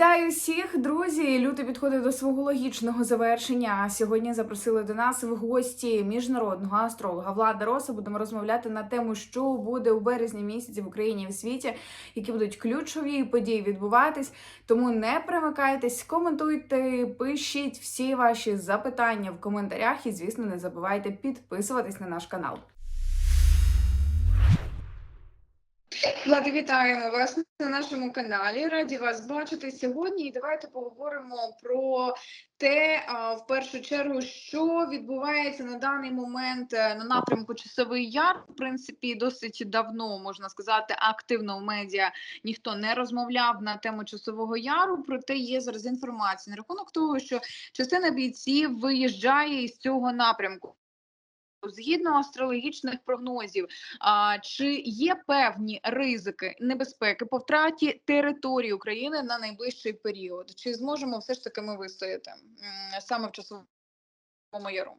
Вітаю всіх, друзі! Люто підходить до свого логічного завершення. Сьогодні запросили до нас в гості міжнародного астролога Влада Роса. Будемо розмовляти на тему, що буде у березні місяці в Україні і в світі, які будуть ключові події відбуватись. Тому не примикайтесь, коментуйте, пишіть всі ваші запитання в коментарях. І, звісно, не забувайте підписуватись на наш канал. Влада, вітаємо вас на нашому каналі. Раді вас бачити сьогодні. І давайте поговоримо про те, в першу чергу, що відбувається на даний момент е, на напрямку Часовий Яр. В принципі, досить давно можна сказати, активно в медіа ніхто не розмовляв на тему Часового Яру. Проте є зараз інформація на рахунок того, що частина бійців виїжджає із цього напрямку. Згідно астрологічних прогнозів, а, чи є певні ризики небезпеки по втраті території України на найближчий період? Чи зможемо все ж таки ми вистояти м, саме в часовому яру?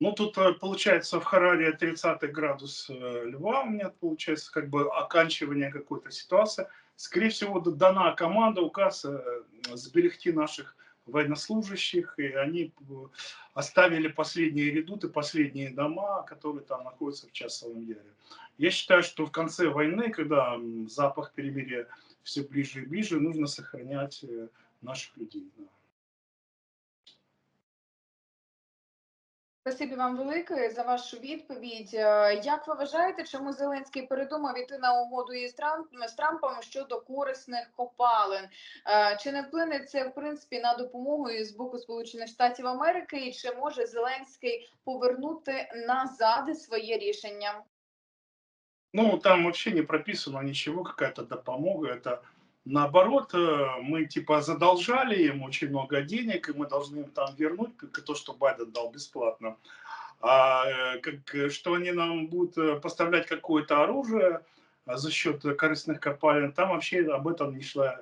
Ну, тут э, получается в Хараре 30 градус э, льва, у меня получается как бы оканчивание какой-то ситуации. Скорее всего, д- дана команда, указ э, сберегти наших военнослужащих, и они э, оставили последние редуты, последние дома, которые там находятся в Часовом Яре. Я считаю, что в конце войны, когда запах перемирия все ближе и ближе, нужно сохранять э, наших людей. Спасибі вам велике за вашу відповідь. Е, Як ви вважаєте, чому Зеленський передумав іти на угоду із Трамп- з Трампом щодо корисних копалин? Е, Чи не вплине це в принципі на допомогу із боку Сполучених Штатів Америки? І чи може Зеленський повернути назад своє рішення? Ну, там вообще не прописано ничего, какая-то допомога. Это наоборот, э, мы типа задолжали им очень много денег, и мы должны им там вернуть то, что Байден дал бесплатно. А э, как, что они нам будут э, поставлять какое-то оружие за счет корыстных копалин, там вообще об этом не шла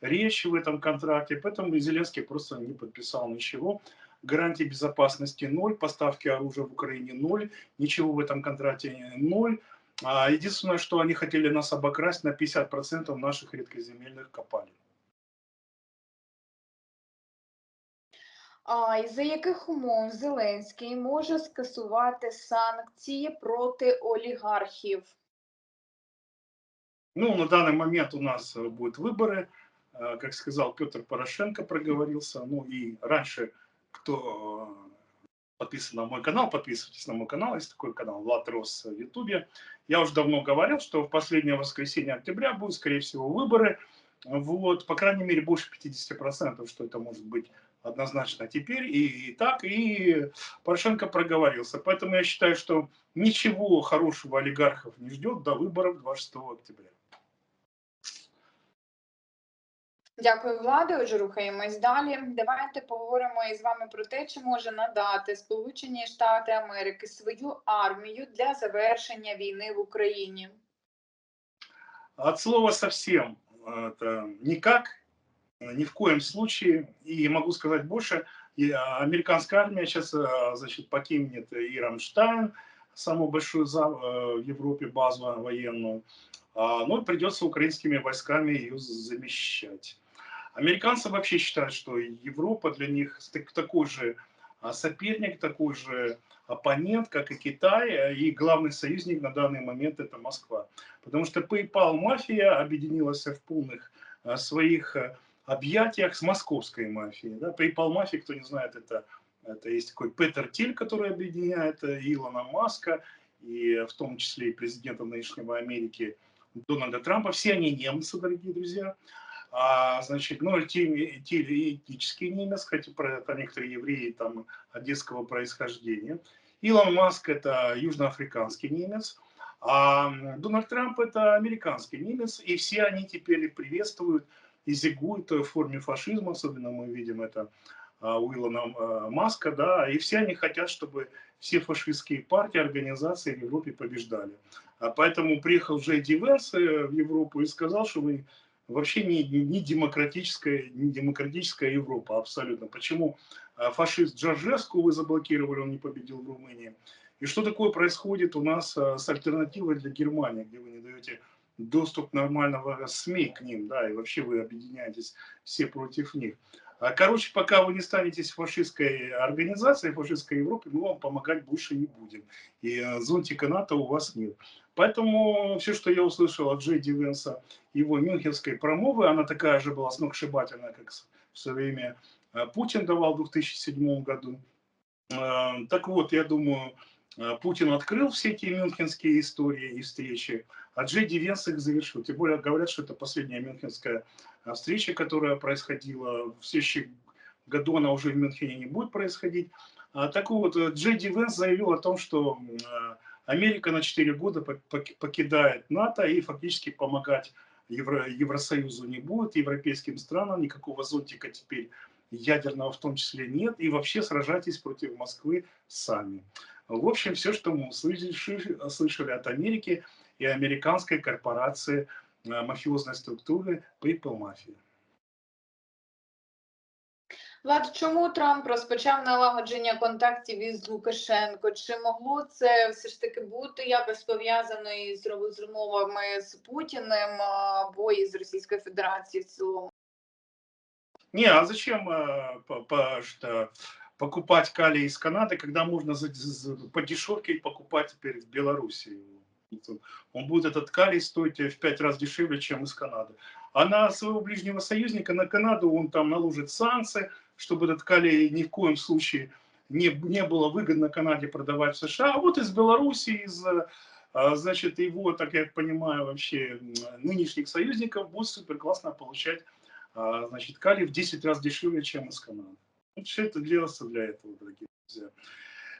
речь в этом контракте, поэтому Зеленский просто не подписал ничего. Гарантии безопасности ноль, поставки оружия в Украине ноль, ничего в этом контракте ноль. А единственное, что они хотели нас обокрасть на 50% наших редкоземельных копалин. А і за яких умов Зеленський може скасувати санкції проти олігархів? Ну, на данный момент у нас э, будут выборы. Э, Как сказал Петр Порошенко, проговорился. Ну и раньше, кто э, подписан на мой канал, подписывайтесь на мой канал, есть такой канал Влад Рос в Ютубе. Я уже давно говорил, что в последнее воскресенье октября будут, скорее всего, выборы. Вот, по крайней мере, больше 50%, что это может быть однозначно теперь и, и так, и Порошенко проговорился. Поэтому я считаю, что ничего хорошего олигархов не ждет до выборов 26 октября. Дякую, Влади. Отже, рухаємось далі. Давайте поговоримо із вами про те, чи може надати Сполучені Штати Америки свою армію для завершення війни в Україні. От слова совсем. Это никак, э, ни в коем случае. И могу сказать больше, и, а, американская армия сейчас значит, покинет и Рамштайн, самую большую за- э, в Европе базу военную, А, но придется украинскими войсками ее замещать. Американцы вообще считают, что Европа для них так- такой же а, соперник, такой же оппонент, как и Китай, э, и главный союзник на данный момент это Москва. Потому что PayPal мафия объединилась в полных а, своих а, объятиях с московской мафией. Да? PayPal мафия, кто не знает, это, это есть такой Петер Тиль, который объединяет э, Илона Маска, и в том числе и президента нынешнего Америки Дональда Трампа. Все они немцы, дорогие друзья. А, значит, ну, Тиль, Тиль этнический немец, хотя про это некоторые евреи там одесского происхождения. Илон Маск это южноафриканский немец. А Дональд Трамп это американский немец, и все они теперь приветствуют и зигуют в форме фашизма, особенно мы видим это а, у Илона а, Маска, да, и все они хотят, чтобы все фашистские партии, организации в Европе побеждали. А поэтому приехал Джей Ди Венс э, в Европу и сказал, что вы вообще не, не демократическая, не демократическая Европа абсолютно. Почему а, фашист Джорджеску вы заблокировали, он не победил в Румынии? И что такое происходит у нас а, с альтернативой для Германии, где вы не даете доступ нормального СМИ к ним, да, и вообще вы объединяетесь все против них. А, Короче, пока вы не станетесь фашистской организацией, фашистской Европой, мы вам помогать больше не будем. И э, зонтика НАТО у вас нет. Поэтому все, что я услышал от Джей Ди Венса, его мюнхенской промовы, она такая же была сногсшибательная, как в свое время э, Путин давал в 2007 году. Э, Так вот, я думаю, э, Путин открыл все эти мюнхенские истории и встречи, а Джей Ди Венс их завершил. Тем более говорят, что это последняя мюнхенская встреча, которая происходила. В следующем году она уже в Мюнхене не будет происходить. А, Так вот, Джей Ди Венс заявил о том, что Америка на 4 года пок- пок- покидает НАТО и фактически помогать Евро- Евросоюзу не будет, европейским странам никакого зонтика теперь ядерного в том числе нет, и вообще сражайтесь против Москвы сами. В общем, все, что мы услышали, слышали от Америки и американской корпорации э, мафиозной структуры People Mafia. Влад, чому Трамп розпочав налагодження контактів із Лукашенко? Чи могло це все ж таки бути якось пов'язано із розмовами з Путіним або із Російською Федерацією в цілому? Не, а зачем э, по- по- что, покупать калий из Канады, когда можно за- за- по дешевке покупать теперь в Беларуси? Он будет этот калий стоить в пять раз дешевле, чем из Канады. А на своего ближнего союзника, на Канаду, он там наложит санкции, чтобы этот калий ни в коем случае не, не было выгодно Канаде продавать в США. А вот из Беларуси, из э, а, значит, его, так я понимаю, вообще нынешних союзников будет супер классно получать а, значит, калий в 10 раз дешевле, чем из Канады. Вот все это делается для этого, дорогие друзья.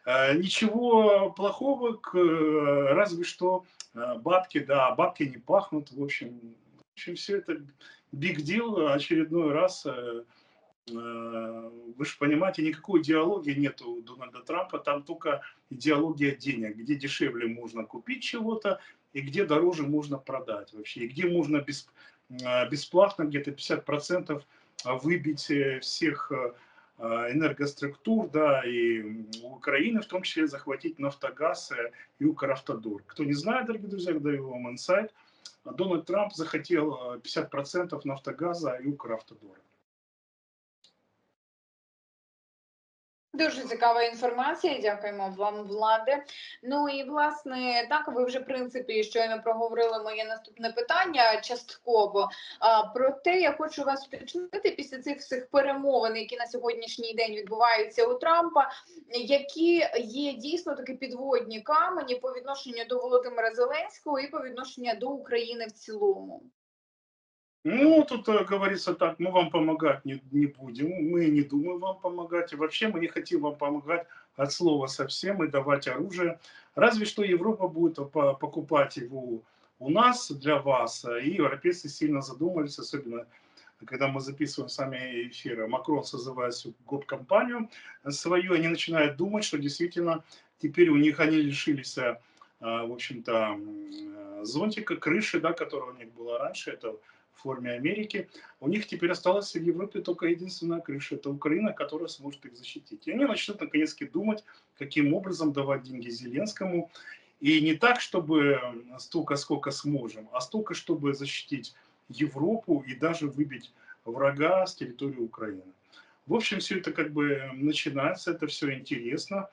А, Ничего плохого, э, разве что э, бабки, да, бабки не пахнут, в общем, в общем все это big deal, очередной раз, э, э, вы же понимаете, никакой идеологии нет у Дональда Трампа, там только идеология денег, где дешевле можно купить чего-то и где дороже можно продать вообще, и где можно э, бесплатно где-то 50% выбить э, всех э, э, энергоструктур, да, и Украины в том числе захватить Нафтогаз э, и Укравтодор. Кто не знает, дорогие друзья, даю вам инсайт, Дональд Трамп захотел э, 50% Нафтогаза и Укравтодора. Дуже цікава інформація. Дякуємо вам, влади. Ну і власне так ви вже в принципі щойно проговорили моє наступне питання частково. А про те, я хочу вас уточнити після цих всіх перемовин, які на сьогоднішній день відбуваються у Трампа, які є дійсно такі підводні камені по відношенню до Володимира Зеленського і по відношенню до України в цілому. Ну, тут э, говорится так, мы вам помогать не, не будем, мы не думаем вам помогать, и вообще мы не хотим вам помогать от слова совсем и давать оружие. Разве что Европа будет по- покупать его у нас, для вас, э, и европейцы сильно задумались, особенно когда мы записываем сами эфиры. Макрон созывает гоп-компанию свою, они начинают думать, что действительно теперь у них они лишились, э, в общем-то, э, зонтика, крыши, да, которая у них была раньше, это форме Америки. У них теперь осталась в Европе только единственная крыша. Это Украина, которая сможет их защитить. И они начнут наконец-таки думать, каким образом давать деньги Зеленскому. И не так, чтобы столько, сколько сможем, а столько, чтобы защитить Европу и даже выбить врага с территории Украины. В общем, все это как бы начинается, это все интересно.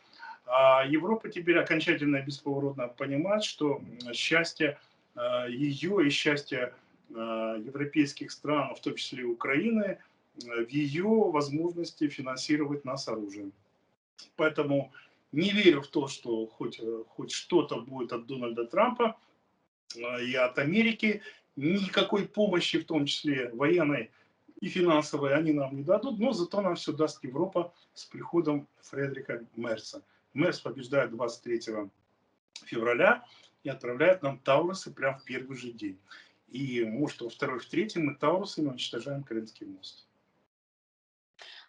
А Европа теперь окончательно и бесповоротно понимает, что счастье э, ее и счастье европейских стран, в том числе и Украины, э, в ее возможности финансировать нас оружием. Поэтому не верю в то, что хоть, э, хоть что-то будет от Дональда Трампа э, и от Америки. Никакой помощи, в том числе военной и финансовой, они нам не дадут, но зато нам все даст Европа с приходом Фредерика Мерса. Мерс побеждает 23 февраля и отправляет нам Таурусы прямо в первый же день. И может во второй, в третьем мы Таурусами уничтожаем Крымский мост.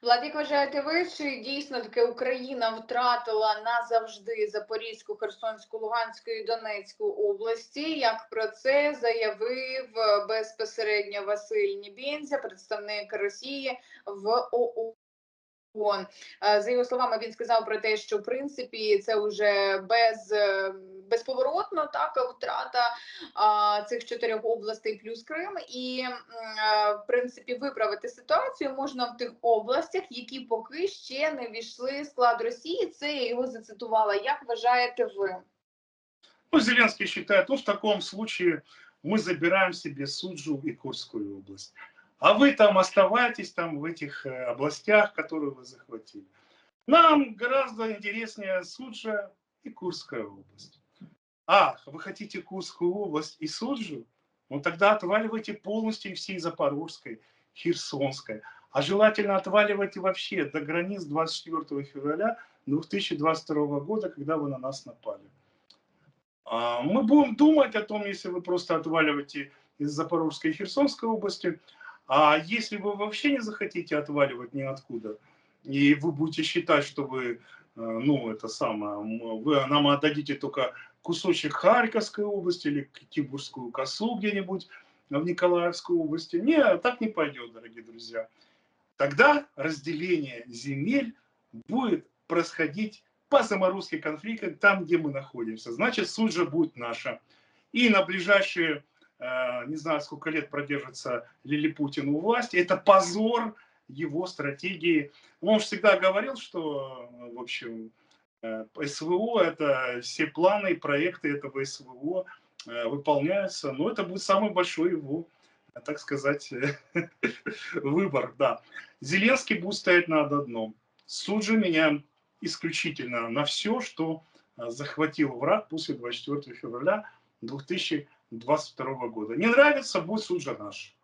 Влад, як вважаєте ви, чи дійсно таки Україна втратила назавжди Запорізьку, Херсонську, Луганську і Донецьку області? Як про це заявив безпосередньо Василь Нібензя, представник Росії в ООН? Е, За його словами, він сказав про те, що в принципі це вже без е, безповоротно так втрата а, цих чотирьох областей плюс Крим, і м, е, в принципі виправити ситуацію можна в тих областях, які поки ще не війшли в склад Росії. Це я його зацитувала. Як вважаєте ви? Ну, Зеленский считает, ну, в таком случае мы забираем себе Суджу и Курскую область. А вы там оставайтесь там в этих э, областях, которые вы захватили. Нам гораздо интереснее Суджа и Курская область. Ах, вы хотите Курскую область и Суджу? Ну тогда отваливайте полностью всей Запорожской, Херсонской. А желательно отваливайте вообще до границ 24 февраля 2022 года, когда вы на нас напали. А, Мы будем думать о том, если вы просто отваливаете из Запорожской и Херсонской области, а если вы вообще не захотите отваливать ниоткуда, и вы будете считать, что вы, э, ну, это самое, вы нам отдадите только кусочек Харьковской области или Китибургскую косу где-нибудь в Николаевской области. Нет, так не пойдет, дорогие друзья. Тогда разделение земель будет происходить по заморозке конфликта там, где мы находимся. Значит, суть же будет наша. И на ближайшие, э, не знаю, сколько лет продержится Лилипутин у власти, это позор его стратегии. Он всегда говорил, что, в общем, СВО, это все планы и проекты этого СВО э, выполняются. Но это будет самый большой его, э, так сказать, выбор. Да. Зеленский будет стоять на одном. Суд же меняем исключительно на все, что э, захватил враг после 24 февраля 2022 года. Не нравится, будет суд же наш.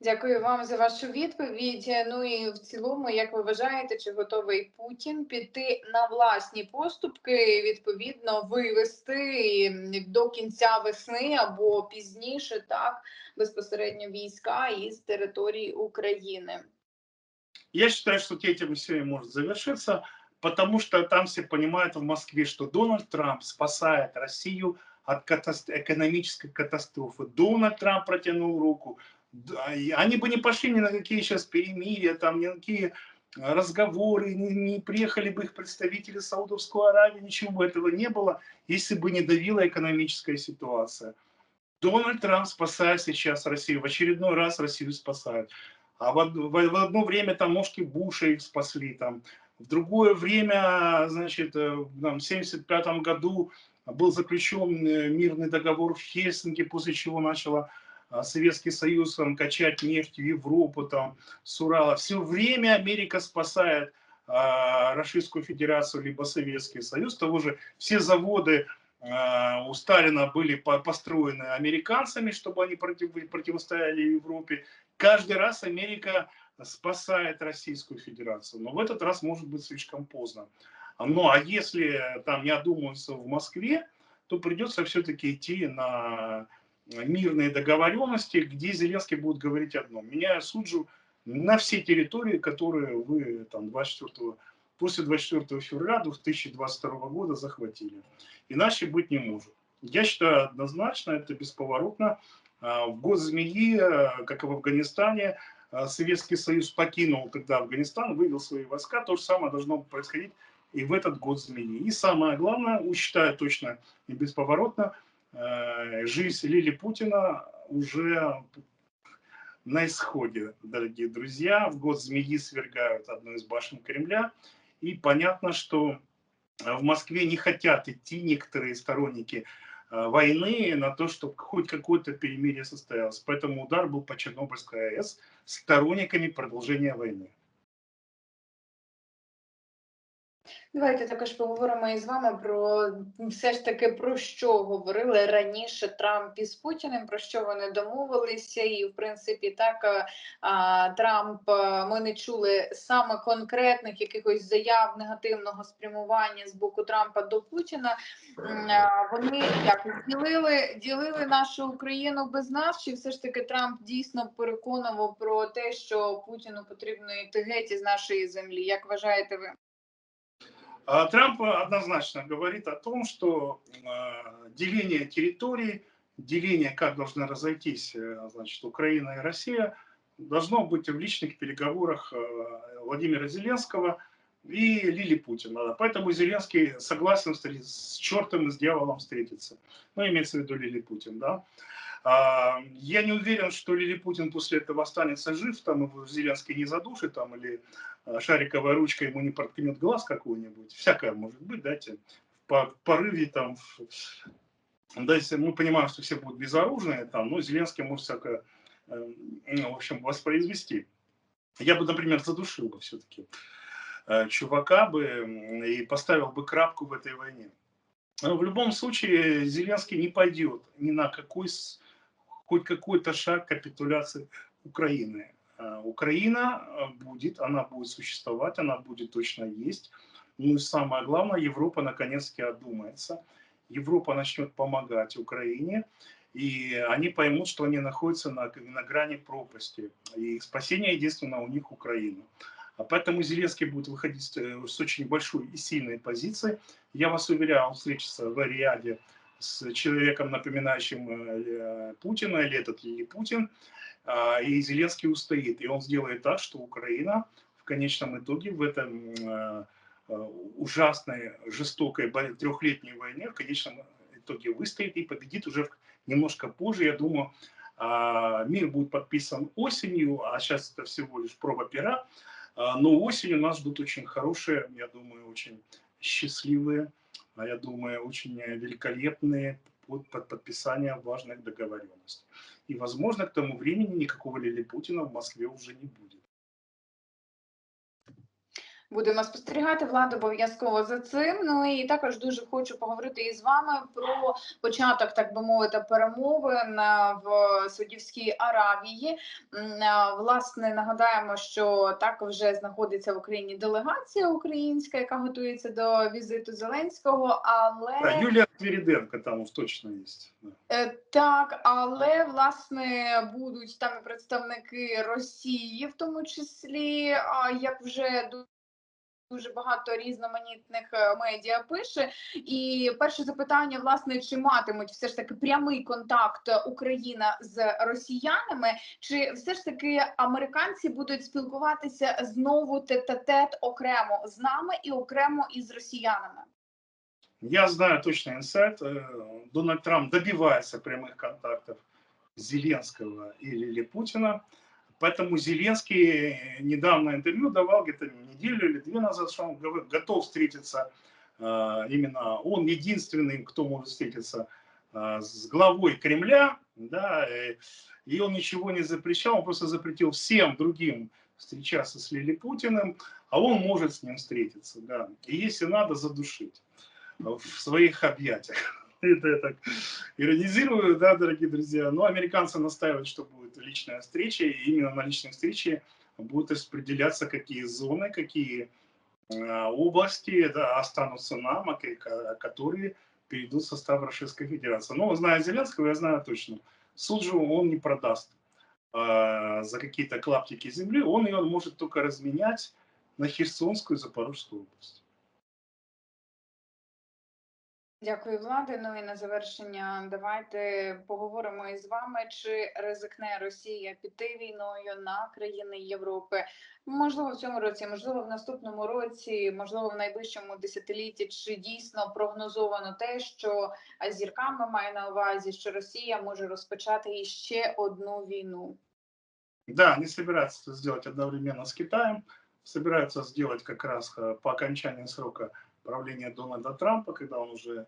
Дякую вам за вашу відповідь. Ну і в цілому, як ви вважаєте, чи готовий Путін піти на власні поступки, відповідно вивести до кінця весни або пізніше, так безпосередньо війська із території України? Я считаю, что этим все и может завершиться, потому что там все понимают в Москве, что Дональд Трамп спасает Россию от катас- экономической катастрофы. Дональд Трамп протянул руку. Они бы не пошли ни на какие сейчас перемирия, там, ни на какие разговоры, не, не приехали бы их представители Саудовской Аравии, ничего бы этого не было, если бы не давила экономическая ситуация. Дональд Трамп спасает сейчас Россию, в очередной раз Россию спасает. А в, од- в- одно время там ножки Буша их спасли, там, в другое время, значит, э, в там, 75 году был заключен э, мирный договор в Хельсинки, после чего начала Советский Союз там, качать нефть в Европу, там, с Урала. Все время Америка спасает а, Российскую Федерацию, либо Советский Союз. Того же все заводы а, у Сталина были по- построены американцами, чтобы они против- противостояли Европе. Каждый раз Америка спасает Российскую Федерацию. Но в этот раз может быть слишком поздно. Ну а если там не одумаются в Москве, то придется все-таки идти на мирные договоренности, где Зеленский будет говорить одно. Меняя суджу на все территории, которые вы там 24 после 24 февраля 2022 года захватили. Иначе быть не может. Я считаю однозначно, это бесповоротно. А, В год змеи, э, как и в Афганистане, э, Советский Союз покинул тогда Афганистан, вывел свои войска. То же самое должно происходить и в этот год змеи. И самое главное, считаю точно и бесповоротно, жизнь Лили Путина уже на исходе, дорогие друзья. В год змеи свергают одну из башен Кремля. И понятно, что э, в Москве не хотят идти некоторые сторонники э, войны на то, чтобы хоть какое-то перемирие состоялось. Поэтому удар был по Чернобыльской АЭС сторонниками продолжения войны. Давайте також поговоримо із вами про все ж таки про що говорили раніше Трамп із Путіним, про що вони домовилися, і в принципі так е, Трамп е, ми не чули саме конкретних якихось заяв негативного спрямування з боку Трампа до Путіна. А, Вони як ділили, ділили нашу Україну без нас, чи все ж таки Трамп дійсно переконував про те, що Путіну потрібно йти геть із нашої землі? Як вважаєте ви? А Трамп однозначно говорит о том, что э, деление территорий, деление, как должны разойтись э, значит, Украина и Россия, должно быть в личных переговорах э, Владимира Зеленского и Лили Путина. Поэтому Зеленский согласен с чертом и с дьяволом встретиться. Ну, имеется в виду Лили Путин, да. А, Я не уверен, что Лили Путин после этого останется жив, там его Зеленский не задушит, там, или а, шариковая ручка ему не проткнет глаз какой-нибудь. Всякое может быть, да, те, по порыве там, да, если мы понимаем, что все будут безоружные, там, ну, Зеленский может всякое, э, ну, в общем, воспроизвести. Я бы, например, задушил бы все-таки чувака бы и поставил бы крапку в этой войне. Но в любом случае Зеленский не пойдет ни на какой, хоть какой-то шаг капитуляции Украины. А, Украина а, будет, она будет существовать, она будет точно есть. Ну и самое главное, Европа наконец-таки одумается. Европа начнет помогать Украине, и они поймут, что они находятся на, на грани пропасти. И спасение единственное у них Украина. А поэтому Зеленский будет выходить э, с очень большой и сильной позиции. Я вас уверяю, он встретится в Ариаде с человеком, напоминающим э, э, Путина, или этот или Путин, а, и Зеленский устоит. И он сделает так, что Украина в конечном итоге в этом э, э, ужасной, жестокой трехлетней войне в конечном итоге выстоит и победит уже немножко позже. Я думаю, а, мир будет подписан осенью, а сейчас это всего лишь проба пера. А, Но осенью нас ждут очень хорошие, я думаю, очень счастливые, а я думаю, очень великолепные под, под подписание важных договоренностей. И, возможно, к тому времени никакого Лили Путина в Москве уже не будет. Будемо спостерігати владу обов'язково за цим. Ну і також дуже хочу поговорити із вами про початок, так би мовити, перемовин е, в Саудівській Аравії. Е, Власне, нагадаємо, що так вже знаходиться в Україні делегація українська, яка готується до візиту Зеленського. Але Да, Юлия Свириденко там точно да. Е, Так, але власне будуть там і представники Росії, в тому числі, як вже дуже багато різноманітних е, медіа пише. І перше запитання, власне, чи матимуть все ж таки прямий контакт Україна з росіянами, чи все ж таки американці будуть спілкуватися знову тет-а-тет окремо з нами і окремо із росіянами? Я знаю точно инсайт. э, Дональд Трамп добивается прямых контактов Зеленского и Лили Путина. Поэтому Зеленский недавно интервью давал, где-то неделю или две назад, что он готов встретиться э, именно он единственный, кто может встретиться э, с главой Кремля, да, э, и он ничего не запрещал, он просто запретил всем другим встречаться с Лили Путиным, а он может с ним встретиться, да, и если надо, задушить в своих объятиях. Это я так иронизирую, да, дорогие друзья. Но американцы настаивают, что будет личная встреча, и именно на личной встрече будут распределяться, какие зоны, какие э, области да, останутся нам, а ка- которые перейдут в состав Российской Федерации. Но зная Зеленского, я знаю точно, суджу он не продаст э, за какие-то клаптики земли, он ее может только разменять на Херсонскую и Запорожскую область. Дякую, влади. Ну і на завершення давайте поговоримо із вами, чи ризикне Росія піти війною на країни Європи. Можливо, в цьому році, можливо, в наступному році, можливо, в найближчому десятилітті. Чи дійсно прогнозовано те, що зірками має на увазі, що Росія може розпочати іще одну війну? Да, они собираются это сделать одновременно с Китаем, собираются сделать как раз э, по окончании срока правления Дональда Трампа, когда он уже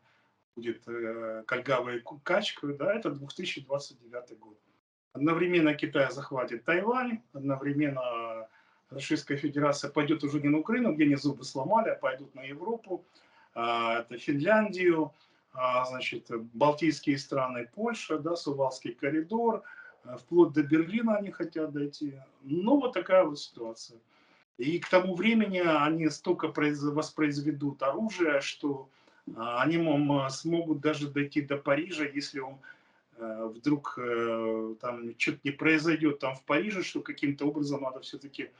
будет э, кольгавой ку- качкой, да, это 2029 год. Одновременно Китай захватит Тайвань, одновременно Российская Федерация пойдет уже не на Украину, где они зубы сломали, а пойдут на Европу, а, это Финляндию, а, значит, Балтийские страны, Польша, да, Сувалский коридор, э, вплоть до Берлина они хотят дойти. Ну, вот такая вот ситуация. И к тому времени они столько произ- воспроизведут оружие, что а, они м, смогут даже дойти до Парижа, если он э, вдруг э, там что-то не произойдет там в Париже, что каким-то образом надо все-таки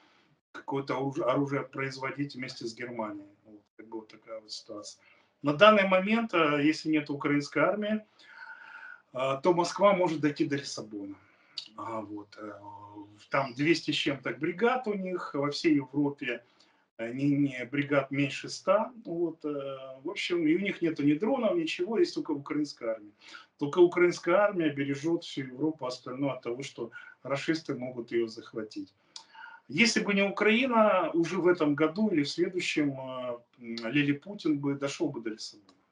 какое-то оружие, производить вместе с Германией. Вот, как бы вот такая вот ситуация. На данный момент, э, если нет украинской армии, то Москва может дойти до Лиссабона. А, вот, э, там 200 с чем-то бригад у них во всей Европе. э, не, не бригад меньше 100. Вот, э, в общем, и у них нету ни дронов, ничего, есть только украинская армия. Только украинская армия бережет всю Европу, остальное от того, что расисты могут ее захватить. Если бы не Украина, уже в этом году или в следующем Лили Путин бы дошел бы до Лиссабона.